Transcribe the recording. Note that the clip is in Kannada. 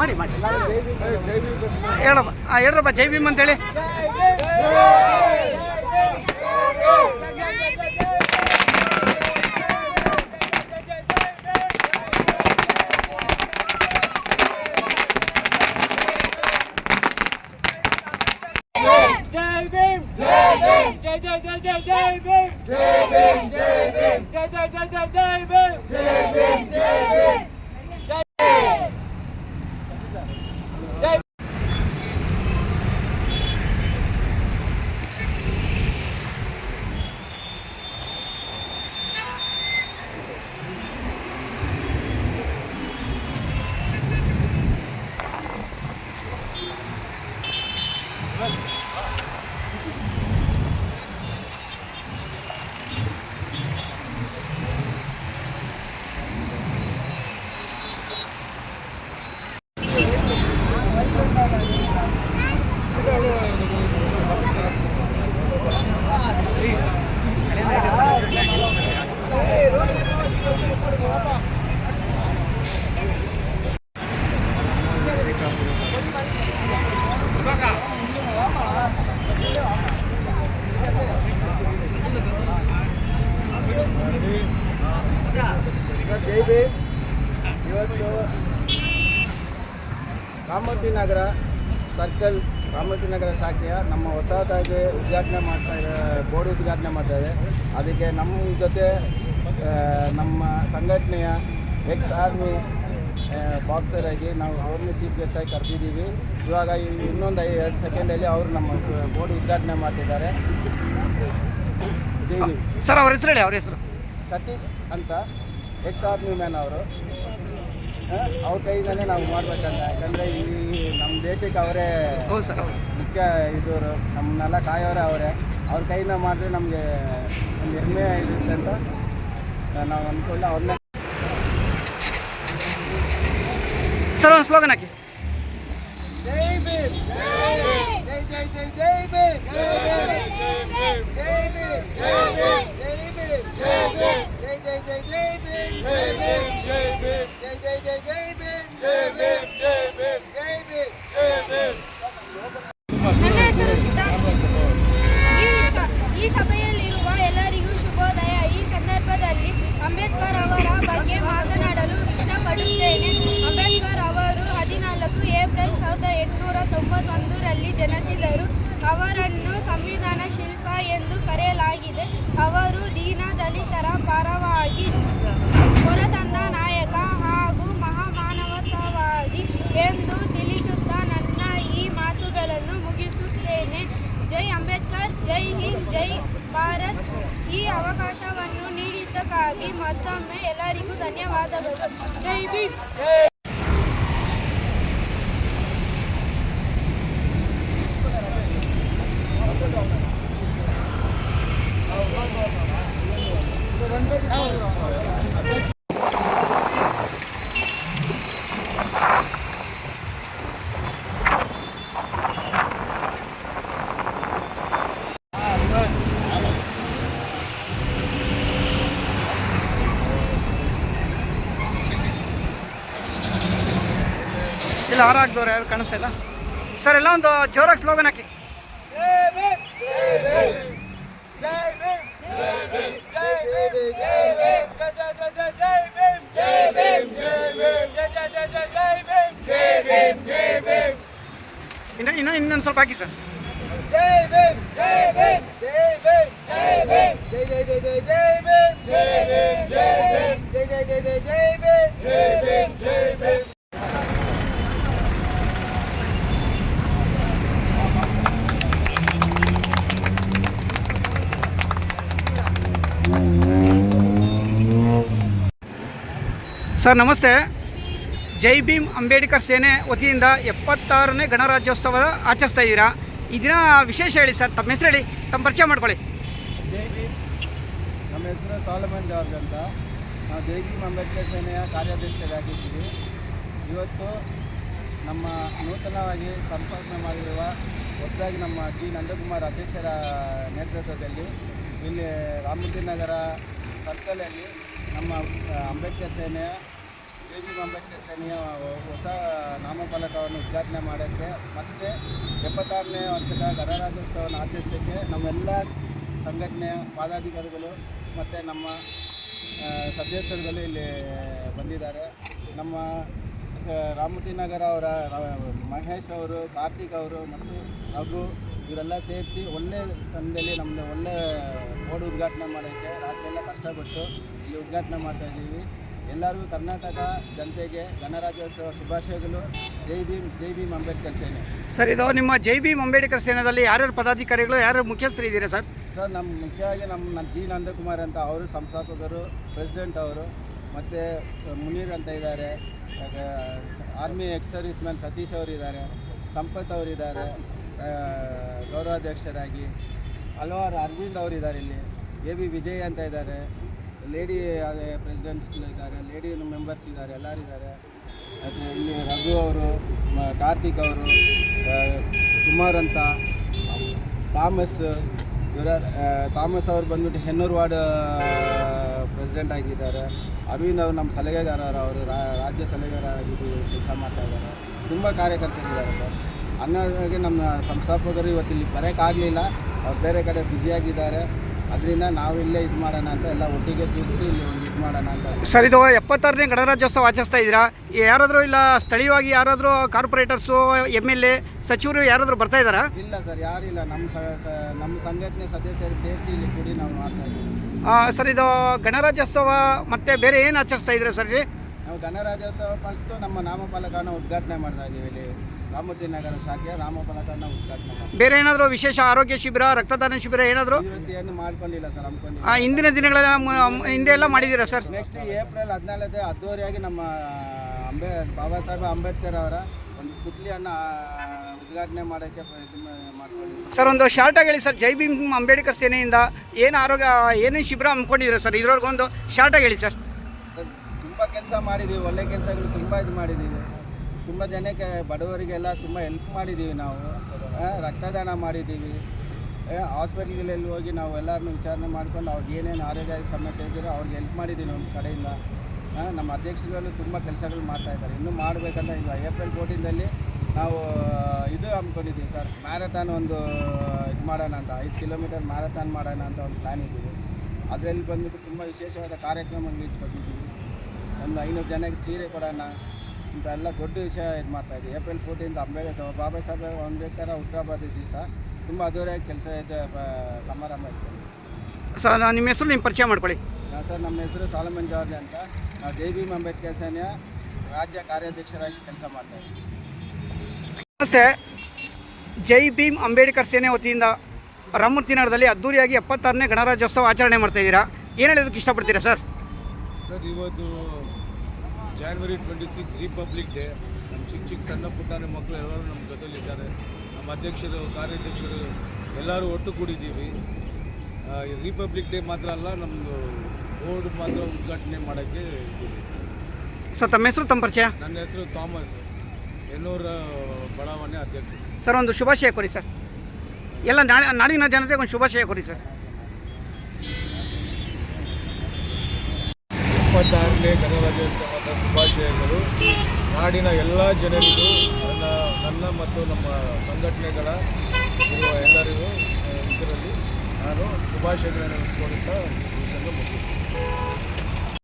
ಮಾಡಿ ಮಾಡಿ ಹೇಳಪ್ಪ ಹಾಂ ಹೇಳ್ರಪ್ಪ ಜೈ ಭೀಮ್ ಅಂತೇಳಿ Jai Bhim! Jai Bhim! Jai Jai Jai Jai Jai Bhim! Jai Bhim! Jai Bhim! Jai Jai Jai Jai Jai Bhim! Jai Bhim! Jai Bhim! Ramamurthy Nagar circle Ramamurthy Nagar ಶಾಖೆಯ ನಮ್ಮ ಹೊಸದಾಗಿ ಉದ್ಘಾಟನೆ ಮಾಡ್ತಾ ಇದೆ ಬೋರ್ಡ್ ಉದ್ಘಾಟನೆ ಮಾಡ್ತಾ ಇದೆ. ಅದಕ್ಕೆ ನಮ್ಮ ಜೊತೆ ನಮ್ಮ ಸಂಘಟನೆಯ ಎಕ್ಸ್ ಆರ್ಮಿ ಬಾಕ್ಸರ್ ಆಗಿ ನಾವು ಅವ್ರನ್ನ ಚೀಫ್ ಗೆಸ್ಟ್ ಆಗಿ ಕರೆದಿದ್ದೀವಿ. ಇವಾಗ ಇನ್ನೊಂದು ಐ ಎರಡು ಸೆಕೆಂಡಲ್ಲಿ ಅವರು ನಮ್ಮ ಬೋರ್ಡ್ ಉದ್ಘಾಟನೆ ಮಾಡ್ತಿದ್ದಾರೆ. ಸರ್ ಅವ್ರ ಹೆಸರು ಹೇಳಿ ಅವ್ರ ಹೆಸರು. ಸತೀಶ್ ಅಂತ ಎಕ್ಸ್ ಆರ್ಮಿ ಮ್ಯಾನ್ ಅವರು. ಅವ್ರ ಕೈಯಿಂದಲೇ ನಾವು ಮಾಡ್ಬೇಕಂತ ಯಾಕಂದರೆ ಈ ನಮ್ಮ ದೇಶಕ್ಕೆ ಅವರೇ ಹೌದು ಸರ್ ಹೌದು ಮುಖ್ಯ ಇದ್ರು ನಮ್ಮನ್ನೆಲ್ಲ ಕಾಯೋರೆ ಅವರೇ ಅವ್ರ ಕೈಯಿಂದ ಮಾಡಿದ್ರೆ ನಮಗೆ ಒಂದು ಹೆಮ್ಮೆ ಇರುತ್ತೆ ಅಂತ ನಾವು ಅಂದ್ಕೊಂಡು ಅವ್ರನ್ನೇ ಸರ್ ಒಂದು ಸ್ಲೋಗನ್ ಹಾಕಿ ಜೈ ಭೀಮ್ ಜೈ ಜೈ ಜೈ ಜೈ ಭೀಮ್ ಜೈ ಭೀಮ್ ಜೈ ಭೀಮ್ ಅವರ ಬಗ್ಗೆ ಮಾತನಾಡಲು ಇಷ್ಟಪಡುತ್ತೇನೆ. ಅಂಬೇಡ್ಕರ್ ಅವರು ಹದಿನಾಲ್ಕು ಏಪ್ರಿಲ್ ಸಾವಿರದ ಎಂಟುನೂರ ತೊಂಬತ್ತೊಂದರಲ್ಲಿ ಜನಿಸಿದರು. ಅವರನ್ನು ಸಂವಿಧಾನ ಶಿಲ್ಪ ಎಂದು ಕರೆಯಲಾಗಿದೆ. ಅವರು ದೀನ ದಲಿತರ ಪರವಾಗಿ ಹೊರತಂದ ನಾಯಕ ಹಾಗೂ ಮಹಾಮಾನವತಾವಾದಿ ಎಂದು ತಿಳಿಸುತ್ತಾ ನನ್ನ ಈ ಮಾತುಗಳನ್ನು ಮುಗಿಸುತ್ತೇನೆ. ಜೈ ಅಂಬೇಡ್ಕರ್, ಜೈ ಹಿಂದ್, ಜೈ ಭಾರತ್. ಈ ಅವಕಾಶವನ್ನು ನೀಡಿದ್ದಕ್ಕಾಗಿ ಮತ್ತೊಮ್ಮೆ ಎಲ್ಲರಿಗೂ ಧನ್ಯವಾದಗಳು. ಜೈ ಭೀಮ್. ದಾರ ಹಾಕ್ದವ್ರು ಯಾರು ಕಾಣಿಸ್ತಾ ಇಲ್ಲ ಸರ್ ಎಲ್ಲ ಒಂದು ಜೋರಾಗಿ ಸ್ಲೋಗನ್ ಹಾಕಿ ಇನ್ನ ಇನ್ನೂ ಇನ್ನೊಂದು ಸ್ವಲ್ಪ ಹಾಕಿ ಸರ್ ಜೈ ಭೀಮ್ ಜೈ ಭೀಮ್ ಜೈ ಭೀಮ್ ಜೈ ಭೀಮ್ ಜೈ ಭೀಮ್ ಜೈ ಭೀಮ್ ಜೈ ಭೀಮ್ ಸರ್, ನಮಸ್ತೆ. ಜೈ ಭೀಮ್ ಅಂಬೇಡ್ಕರ್ ಸೇನೆ ವತಿಯಿಂದ ಎಪ್ಪತ್ತಾರನೇ ಗಣರಾಜ್ಯೋತ್ಸವ ಆಚರಿಸ್ತಾ ಇದ್ದೀರಾ? ಈ ದಿನ ವಿಶೇಷ ಹೇಳಿ ಸರ್, ತಮ್ಮ ಹೆಸರು ಹೇಳಿ, ತಮ್ಮ ಪರಿಚಯ ಮಾಡ್ಕೊಳ್ಳಿ. ಜೈ ಭೀಮ್. ನಮ್ಮ ಹೆಸರು ಸಾಲಮನ್ ಜಾರ್ಜ್ ಅಂತ. ನಾವು ಜೈ ಭೀಮ್ ಅಂಬೇಡ್ಕರ್ ಸೇನೆಯ ಕಾರ್ಯಾಧ್ಯಕ್ಷರಾಗಿದ್ದೀವಿ. ಇವತ್ತು ನಮ್ಮ ನೂತನವಾಗಿ ಸಂಪಾದನೆ ಮಾಡಿರುವ ಹೊಸದಾಗಿ ನಮ್ಮ ಜಿ. ನಂದಕುಮಾರ್ ಅಧ್ಯಕ್ಷರ ನೇತೃತ್ವದಲ್ಲಿ ಇಲ್ಲಿ ರಾಮಮೂರ್ತಿ ನಗರ ಸರ್ಕಲಲ್ಲಿ ನಮ್ಮ ಅಂಬೇಡ್ಕರ್ ಸೇನೆಯ ಬಿ ಅಂಬೇಡ್ಕರ್ ಸೇನೆಯ ಹೊಸ ನಾಮಫಲಕವನ್ನು ಉದ್ಘಾಟನೆ ಮಾಡೋಕ್ಕೆ ಮತ್ತು ಎಪ್ಪತ್ತಾರನೇ ವರ್ಷದ ಗಣರಾಜ್ಯೋತ್ಸವವನ್ನು ಆಚರಿಸೋಕ್ಕೆ ನಮ್ಮೆಲ್ಲ ಸಂಘಟನೆಯ ಪದಾಧಿಕಾರಿಗಳು ಮತ್ತು ನಮ್ಮ ಸದಸ್ಯರುಗಳು ಇಲ್ಲಿ ಬಂದಿದ್ದಾರೆ. ನಮ್ಮ ರಾಮಟಿನಗರ ನಗರ ಅವರ ಮಹೇಶ್ ಅವರು, ಕಾರ್ತಿಕ್ ಅವರು ಮತ್ತು ರಘು ಇವರೆಲ್ಲ ಸೇರಿಸಿ ಒಳ್ಳೆ ತಂಡದಲ್ಲಿ ನಮ್ಮದು ಒಳ್ಳೆ ಬೋರ್ಡ್ ಉದ್ಘಾಟನೆ ಮಾಡೋಕ್ಕೆ ರಾತ್ರಿಯೆಲ್ಲ ಕಷ್ಟಪಟ್ಟು ಇಲ್ಲಿ ಉದ್ಘಾಟನೆ ಮಾಡ್ತಾ ಇದ್ದೀವಿ. ಎಲ್ಲರಿಗೂ ಕರ್ನಾಟಕ ಜನತೆಗೆ ಗಣರಾಜ್ಯೋತ್ಸವ ಶುಭಾಶಯಗಳು. ಜೈ ಭೀಮ್ ಜೈ ಭೀಮ್ ಅಂಬೇಡ್ಕರ್ ಸೇನೆ. ಸರ್ ಇದು ನಿಮ್ಮ ಜೈ ಭೀಮ್ ಅಂಬೇಡ್ಕರ್ ಸೇನೆಯಲ್ಲಿ ಯಾರ್ಯಾರು ಪದಾಧಿಕಾರಿಗಳು ಯಾರು ಮುಖ್ಯಸ್ಥರು ಇದ್ದೀರಾ ಸರ್? ಸರ್ ನಮ್ಮ ಮುಖ್ಯವಾಗಿ ನಮ್ಮ ನಮ್ಮ ಜಿ ನಂದಕುಮಾರ್ ಅಂತ ಅವರು ಸಂಸ್ಥಾಪಕರು ಪ್ರೆಸಿಡೆಂಟ್ ಅವರು ಮತ್ತು ಮುನೀರ್ ಅಂತ ಇದ್ದಾರೆ army ex service man Satish ಅವರು ಇದ್ದಾರೆ ಸಂಪತ್ ಅವರಿದ್ದಾರೆ ಗೌರವಾಧ್ಯಕ್ಷರಾಗಿ ಹಲವಾರು ಅರವಿಂದ್ ಅವರು ಇದ್ದಾರೆ ಇಲ್ಲಿ. ಎ ಬಿ ವಿಜಯ್ ಅಂತ ಇದ್ದಾರೆ. ಲೇಡಿ, ಅದೇ ಪ್ರೆಸಿಡೆಂಟ್ಸ್ಗಳು ಇದ್ದಾರೆ. ಲೇಡಿ ಮೆಂಬರ್ಸ್ ಇದ್ದಾರೆ, ಎಲ್ಲರೂ ಇದ್ದಾರೆ. ಮತ್ತು ಇಲ್ಲಿ ರಘು ಅವರು ಕಾರ್ತಿಕ್ ಅವರು ಕುಮಾರ್ ಅಂತ, ಥಾಮಸ್, ಇವರ ಥಾಮಸ್ ಅವರು ಬಂದ್ಬಿಟ್ಟು ಹೆನ್ನೂರು ವಾರ್ಡ್ ಪ್ರೆಸಿಡೆಂಟ್ ಆಗಿದ್ದಾರೆ. ಅರವಿಂದ್ ಅವರು ನಮ್ಮ ಸಲಹೆಗಾರರು, ಅವರು ರಾಜ್ಯ ಸಲಹೆಗಾರರಾಗಿದ್ದು ಕೆಲಸ ಮಾಡ್ತಾ ಇದ್ದಾರೆ. ತುಂಬ ಕಾರ್ಯಕರ್ತರಿದ್ದಾರೆ ಸರ್. ಅನ್ನೋದಾಗೆ ನಮ್ಮ ಸಂಸ್ಥಾಪಕರು ಇವತ್ತು ಇಲ್ಲಿ ಬರೋಕ್ಕಾಗಲಿಲ್ಲ. ಅವ್ರು ಬೇರೆ ಕಡೆ ಬ್ಯುಸಿಯಾಗಿದ್ದಾರೆ ಅದರಿಂದ ನಾವು ಇಲ್ಲೇ ಇದು ಮಾಡೋಣ ಅಂತ ಎಲ್ಲ ಒಟ್ಟಿಗೆ ಕೂರಿಸಿ ಇಲ್ಲಿ ಒಂದು ಇದು ಮಾಡೋಣ ಅಂತ. ಸರ್ ಇದು ಎಪ್ಪತ್ತಾರನೇ ಗಣರಾಜ್ಯೋತ್ಸವ ಆಚರಿಸ್ತಾ ಇದ್ದೀರಾ? ಯಾರಾದರೂ ಇಲ್ಲ ಸ್ಥಳೀಯವಾಗಿ ಯಾರಾದರೂ ಕಾರ್ಪೊರೇಟರ್ಸು ಎಂ ಎಲ್ ಎ ಸಚಿವರು ಯಾರಾದರೂ ಬರ್ತಾ ಇದ್ದಾರಾ? ಇಲ್ಲ ಸರ್ ಯಾರಿಲ್ಲ ನಮ್ಮ ನಮ್ಮ ಸಂಘಟನೆ ಸದಸ್ಯರು ಸೇರಿಸಿ ಇಲ್ಲಿ ಕೂಡಿ ನಾವು ಮಾಡ್ತಾ ಇದ್ದೀವಿ. ಸರ್ ಇದು ಗಣರಾಜ್ಯೋತ್ಸವ ಮತ್ತು ಬೇರೆ ಏನು ಆಚರಿಸ್ತಾ ಇದ್ದೀರಾ ಸರ್ ನಾವು ಗಣರಾಜ್ಯೋತ್ಸವ ಮತ್ತು ನಮ್ಮ ನಾಮಫಲಕನ ಉದ್ಘಾಟನೆ ಮಾಡ್ತಾ ಇದ್ದೀವಿ ಇಲ್ಲಿ. ರಾಮೂರ್ತಿ ನಗರ ಶಾಖೆಯ ರಾಮಫಲಕನ ಉದ್ಘಾಟನೆ ಮಾಡ್ತೀವಿ ಬೇರೆ ಏನಾದರೂ ವಿಶೇಷ ಆರೋಗ್ಯ ಶಿಬಿರ ರಕ್ತದಾನ ಶಿಬಿರ ಏನಾದರೂ? ಏನು ಮಾಡ್ಕೊಂಡಿಲ್ಲ ಸರ್ ಹಮ್ಮಿಕೊಂಡಿಲ್ಲ. ಆ, ಹಿಂದಿನ ದಿನಗಳ ಮ- ಹಿಂದೆ ಎಲ್ಲ ಮಾಡಿದ್ದೀರಾ ಸರ್? ನೆಕ್ಸ್ಟ್ ಏಪ್ರಿಲ್ ಹದಿನಾಲ್ಕನೇ ಅದ್ದೂರಿಯಾಗಿ ನಮ್ಮ ಅಂಬೇ ಬಾಬಾ ಸಾಹೇಬ್ ಅಂಬೇಡ್ಕರ್ ಅವರ ಒಂದು ಪುತ್ಲಿಯನ್ನು ಉದ್ಘಾಟನೆ ಮಾಡೋಕ್ಕೆ ಪ್ರಯತ್ನ ಮಾಡ್ಕೊಂಡಿದ್ದೀವಿ. ಸರ್ ಒಂದು ಶಾರ್ಟಾಗಿ ಹೇಳಿ ಸರ್ ಜೈ ಭೀಮ್ ಅಂಬೇಡ್ಕರ್ ಸೇನೆಯಿಂದ ಏನು ಆರೋಗ್ಯ ಏನೇನು ಶಿಬಿರ ಹಮ್ಮಿಕೊಂಡಿದ್ದೀರಾ ಸರ್? ಇದ್ರೊಳಗೊಂದು ಶಾರ್ಟಾಗಿ ಹೇಳಿ ಸರ್. ತುಂಬ ಕೆಲಸ ಮಾಡಿದ್ದೀವಿ, ಒಳ್ಳೆ ಕೆಲಸಗಳು ತುಂಬ ಇದು ಮಾಡಿದ್ದೀವಿ. ತುಂಬ ಜನಕ್ಕೆ, ಬಡವರಿಗೆಲ್ಲ ತುಂಬ ಹೆಲ್ಪ್ ಮಾಡಿದ್ದೀವಿ ನಾವು. ರಕ್ತದಾನ ಮಾಡಿದ್ದೀವಿ. ಹಾಸ್ಪಿಟ್ಲ್ಗಳಲ್ಲಿ ಹೋಗಿ ನಾವು ಎಲ್ಲರನ್ನೂ ವಿಚಾರಣೆ ಮಾಡ್ಕೊಂಡು ಅವ್ರಿಗೆ ಏನೇನು ಆರೋಗ್ಯ ಸಮಸ್ಯೆ ಇದ್ದೀರೋ ಅವ್ರಿಗೆ ಹೆಲ್ಪ್ ಮಾಡಿದ್ದೀನಿ ಒಂದು ಕಡೆಯಿಂದ. ನಮ್ಮ ಅಧ್ಯಕ್ಷರುಗಳು ತುಂಬ ಕೆಲಸಗಳು ಮಾಡ್ತಾ ಇದ್ದಾರೆ. ಇನ್ನೂ ಮಾಡಬೇಕಂತ ಇಲ್ಲ ಏಪ್ರಿಲ್ ಫೋರ್ಟೀನ್ದಲ್ಲಿ ನಾವು ಇದು ಹಮ್ಮಿಕೊಂಡಿದ್ದೀವಿ ಸರ್. ಮ್ಯಾರಥಾನ್ ಒಂದು ಇದು ಮಾಡೋಣ ಅಂತ, ಐದು ಕಿಲೋಮೀಟರ್ ಮ್ಯಾರಥಾನ್ ಮಾಡೋಣ ಅಂತ ಒಂದು ಪ್ಲ್ಯಾನ್ ಇದ್ದೀವಿ. ಅದರಲ್ಲಿ ಬಂದ್ಬಿಟ್ಟು ತುಂಬ ವಿಶೇಷವಾದ ಕಾರ್ಯಕ್ರಮಗಳು ಇಟ್ಕೊಂಡಿದ್ದೀವಿ. ಒಂದು ಐನೂರು ಜನಕ್ಕೆ ಸೀರೆ ಕೊಡೋಣ ಅಂತ ಎಲ್ಲ ದೊಡ್ಡ ವಿಷಯ ಇದು ಮಾಡ್ತಾ ಇದ್ದೀವಿ. ಏಪ್ರಿಲ್ ಫೋರ್ಟೀನ್ತ್ ಅಂಬೇಡ್ಕರ್ ಬಾಬಾ ಸಾಹೇಬ್ ಅಂಬೇಡ್ಕರ್ ಹುಟ್ಟುಹಬ್ಬದ ದಿವಸ ತುಂಬ ಅದ್ದೂರಿಯಾಗಿ ಕೆಲಸ ಇದೆ ಸಮಾರಂಭ ಇತ್ತು. ಸರ್ ನಾನು ನಿಮ್ಮ ಹೆಸರು ನಿಮ್ಮ ಪರಿಚಯ ಮಾಡ್ಕೊಳ್ಳಿ. ಸರ್ ನಮ್ಮ ಹೆಸರು ಸಾಲಮನ್ ಜಾರ್ಜ್ ಅಂತ. ನಾವು ಜೈ ಭೀಮ್ ಅಂಬೇಡ್ಕರ್ ಸೇನೆಯ ರಾಜ್ಯ ಕಾರ್ಯಾಧ್ಯಕ್ಷರಾಗಿ ಕೆಲಸ ಮಾಡ್ತಾ ಇದ್ದೀವಿ ನಮಸ್ತೆ. ಜೈ ಭೀಮ್ ಅಂಬೇಡ್ಕರ್ ಸೇನೆ ವತಿಯಿಂದ ರಾಮಮೂರ್ತಿ ನಗರದಲ್ಲಿ ಅದ್ದೂರಿಯಾಗಿ ಎಪ್ಪತ್ತಾರನೇ ಗಣರಾಜ್ಯೋತ್ಸವ ಆಚರಣೆ ಮಾಡ್ತಾ ಇದ್ದೀರಾ? ಏನು ಹೇಳೋದಕ್ಕೆ ಇಷ್ಟಪಡ್ತೀರಾ ಸರ್? ಸರ್ ಇವತ್ತು January twenty six republic day ನಮ್ಮ ಚಿಕ್ಕ ಚಿಕ್ಕ ಸಣ್ಣ ಪುಟ್ಟ ಮಕ್ಕಳು ಎಲ್ಲರೂ ನಮ್ಮ ಜೊತೆಲಿದ್ದಾರೆ. ನಮ್ಮ ಅಧ್ಯಕ್ಷರು ಕಾರ್ಯಾಧ್ಯಕ್ಷರು ಎಲ್ಲರೂ ಒಟ್ಟು ಕೂಡಿದ್ದೀವಿ ರಿಪಬ್ಲಿಕ್ ಡೇ ಮಾತ್ರ ಅಲ್ಲ ನಮ್ಮದು ಬೋರ್ಡ್ ಮಾತ್ರ ಉದ್ಘಾಟನೆ ಮಾಡೋಕ್ಕೆ ಇದ್ದೀವಿ. ಸರ್ ತಮ್ಮ ಹೆಸರು ತಮ್ಮ ಪರಿಚಯ? ನನ್ನ ಹೆಸರು ಥಾಮಸ್. ಎನ್ನೂರ ಬಡಾವಣೆ ಅಧ್ಯಕ್ಷ. ಸರ್ ಒಂದು ಶುಭಾಶಯ ಕೊಡಿ ಸರ್. ಎಲ್ಲ ನಾಳೆ ನಾಡಿನ ಜನತೆಗೆ ಒಂದು ಶುಭಾಶಯ ಕೊಡಿ ಸರ್. ಇಪ್ಪತ್ತಾರನೇ ಗಣರಾಜ್ಯೋತ್ಸವದ ಶುಭಾಶಯಗಳು. ನಾಡಿನ ಎಲ್ಲ ಜನರಿಗೂ, ನನ್ನ ನನ್ನ ಮತ್ತು ನಮ್ಮ ಸಂಘಟನೆಗಳ ಇರುವ ಎಲ್ಲರಿಗೂ, ಇದರಲ್ಲಿ ನಾನು ಶುಭಾಶಯಗಳನ್ನು ಕೋರುತ್ತಾ ಇದನ್ನು ಮುಗಿಸ್ತೀನಿ.